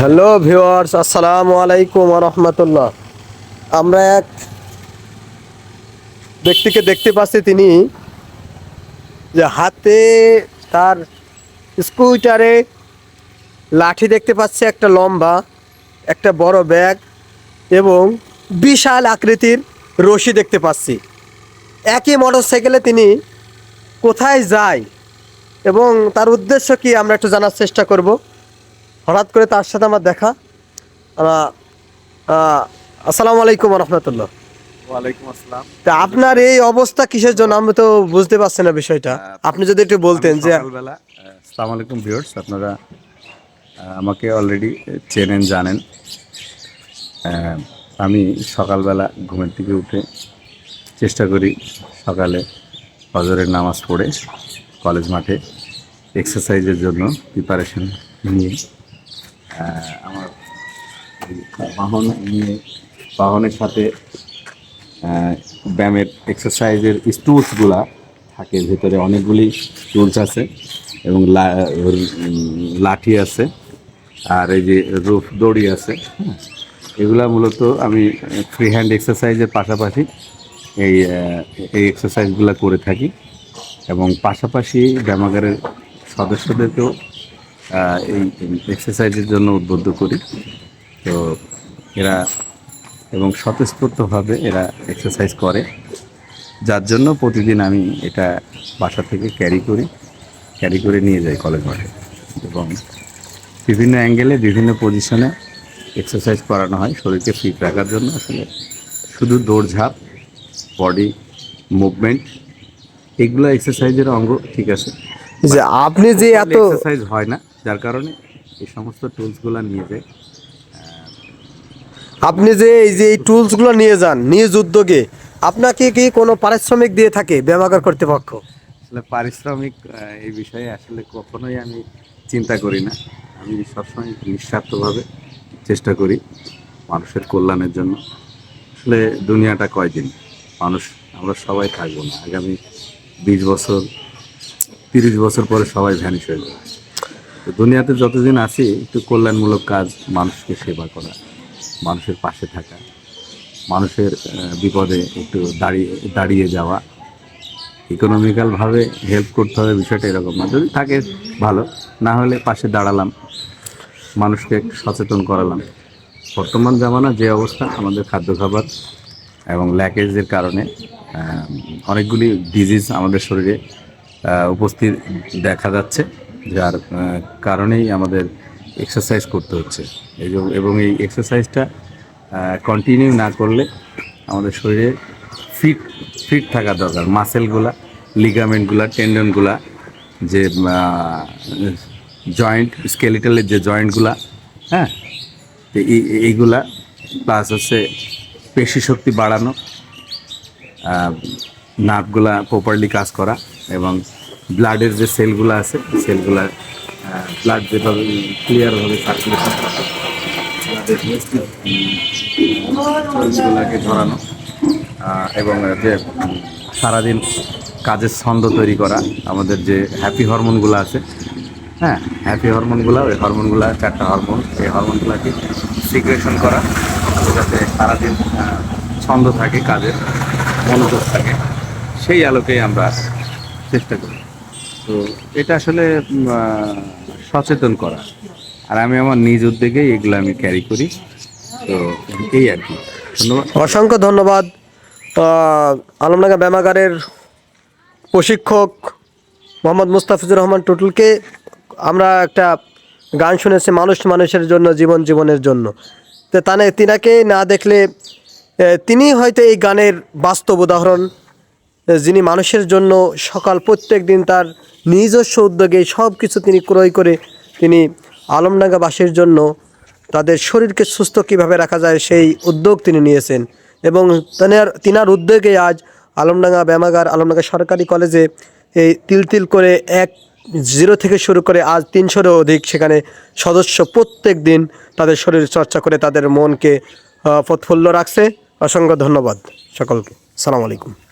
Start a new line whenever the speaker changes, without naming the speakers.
Hello viewers, আসসালামু আলাইকুম রহমতুল্লাহ আমরা এক ব্যক্তিকে দেখতে পাচ্ছি, তিনি যে হাতে তার স্কুটারে লাঠি দেখতে পাচ্ছি, একটা লম্বা, একটা বড় ব্যাগ এবং বিশাল আকৃতির রশি দেখতে পাচ্ছি। একই মোটরসাইকেলে তিনি কোথায় যায় এবং তার উদ্দেশ্য কি, আমরা একটু জানার চেষ্টা করব। হঠাৎ করে তার সাথে আমার দেখা। আসসালামু আলাইকুম রহমতুল্লাহ।
ওয়ালাইকুম আসসালাম।
তা আপনার এই অবস্থা কিসের জন্য? আমি তো বুঝতে পারছি না বিষয়টা। আপনি যদি একটু বলতেন যে
সকালবেলা আসসালামু আলাইকুম ভিউয়ার্স আপনারা আমাকে অলরেডি চেনেন জানেন। আমি সকালবেলা ঘুমের থেকে উঠে চেষ্টা করি সকালে ফজরের নামাজ পড়ে কলেজ মাঠে এক্সারসাইজের জন্য প্রিপারেশন নিয়ে। আমার বাহন নিয়ে বাহনের সাথে ব্যায়ামের এক্সারসাইজের টুলসগুলা থাকে ভেতরে অনেকগুলি টুলস আছে এবং লাঠি আছে আর এই যে রুফ দড়ি আছে হ্যাঁ, এগুলা মূলত আমি ফ্রি হ্যান্ড এক্সারসাইজের পাশাপাশি এই এই এক্সারসাইজগুলো করে থাকি এবং পাশাপাশি ব্যায়ামাগারের সদস্যদেরকেও এই এক্সারসাইজের জন্য উদ্বুদ্ধ করি। তো এরা এবং স্বতঃস্ফূর্তভাবে এরা এক্সারসাইজ করে। যার জন্য প্রতিদিন আমি এটা বাসা থেকে ক্যারি করি ক্যারি করে নিয়ে যাই কলেজ মাঠে। এবং বিভিন্ন অ্যাঙ্গেলে বিভিন্ন পজিশনে এক্সারসাইজ করানো হয় শরীরকে ফিট রাখার জন্য। আসলে শুধু দৌড়ঝাঁপ বডি মুভমেন্ট এগুলো এক্সারসাইজের অঙ্গ ঠিক আছে।
যে আপনি যে এত
এক্সারসাইজ হয় না যার কারণে এই সমস্ত টুলসগুলো নিয়ে যাই
আপনি যে এই যে এই টুলসগুলো নিয়ে যান নিজ উদ্যোগে আপনাকে কি কোনো পারিশ্রমিক দিয়ে থাকে ব্যায়ামাগার কর্তৃপক্ষ?
আসলে পারিশ্রমিক এই বিষয়ে আসলে কখনোই আমি চিন্তা করি না। আমি সবসময় নিঃস্বার্থভাবে চেষ্টা করি মানুষের কল্যাণের জন্য। আসলে দুনিয়াটা কয়দিন? মানুষ আমরা সবাই থাকব না। আগামী বিশ বছর তিরিশ বছর পরে সবাই ভ্যানিশ হয়ে যাবে তো দুনিয়াতে যতদিন আছি, একটু কল্যাণমূলক কাজ মানুষকে সেবা করা, মানুষের পাশে থাকা, মানুষের বিপদে একটু দাঁড়িয়ে দাঁড়িয়ে যাওয়া। ইকোনমিক্যালভাবে হেল্প করতে হবে, বিষয়টা এরকম না। যদি থাকে, ভালো। না হলে পাশে দাঁড়ালাম, মানুষকে সচেতন করালাম। বর্তমান জামানা যে অবস্থা, আমাদের খাদ্য খাবার এবং ল্যাকেজের কারণে অনেকগুলি ডিজিজ আমাদের শরীরে উপস্থিত দেখা যাচ্ছে, যার কারণেই আমাদের এক্সারসাইজ করতে হচ্ছে। এবং এই এক্সারসাইজটা কন্টিনিউ না করলে আমাদের শরীরে ফিট ফিট থাকা দরকার। মাসেলগুলা লিগামেন্টগুলা টেন্ডনগুলা যে জয়েন্ট স্কেলিটালের যে জয়েন্টগুলা হ্যাঁ তো এইগুলা প্লাস হচ্ছে পেশি শক্তি বাড়ানো নার্ভগুলা প্রপারলি কাজ করা এবং ব্লাডের যে সেলগুলো আছে সেলগুলা ব্লাড যেভাবে ক্লিয়ারভাবে সার্কুলেশন করা ঝরানো আহ, এবং যে সারাদিন কাজের ছন্দ তৈরি করা আমাদের যে হ্যাপি হরমোনগুলো আছে হ্যাঁ হ্যাপি হরমোনগুলো ওই হরমোনগুলো চারটা হরমোন এই হরমোনগুলোকে সিক্রেশন করা যাতে সারাদিন ছন্দ থাকে কাজের মনোযোগ থাকে। সেই আলোকেই আমরা চেষ্টা করি। তো এটা আসলে সচেতন করা। আর আমি আমার নিজ উদ্যোগেই এগুলো আমি ক্যারি করি। তো এই আর কি। ধন্যবাদ।
অসংখ্য ধন্যবাদ। আহ, আলমডাঙ্গা ব্যায়ামাগারের প্রশিক্ষক মোহাম্মদ মুস্তাফিজুর রহমান টুটুলকে আমরা একটা গান শুনেছি মানুষ মানুষের জন্য জীবন জীবনের জন্য। তো তানে তিনাকে না দেখলে তিনি হয়তো এই গানের বাস্তব উদাহরণ। যিনি মানুষের জন্য সকাল প্রত্যেক দিন তার নিজস্ব উদ্যোগে সব কিছু তিনি ক্রয় করে তিনি আলমডাঙ্গাবাসীর জন্য তাদের শরীরকে সুস্থ কীভাবে রাখা যায় সেই উদ্যোগ তিনি নিয়েছেন। এবং তেনার তিনার উদ্যোগে আজ আলমডাঙ্গা ব্যায়ামাগার আলমডাঙ্গা সরকারি কলেজে এই তিল তিল করে এক জিরো থেকে শুরু করে আজ তিনশোরও অধিক সেখানে সদস্য প্রত্যেক দিন তাদের শরীর চর্চা করে তাদের মনকে আহ, প্রৎফুল্ল রাখছে। অসংখ্য ধন্যবাদ সকলকে। সালাম আলাইকুম।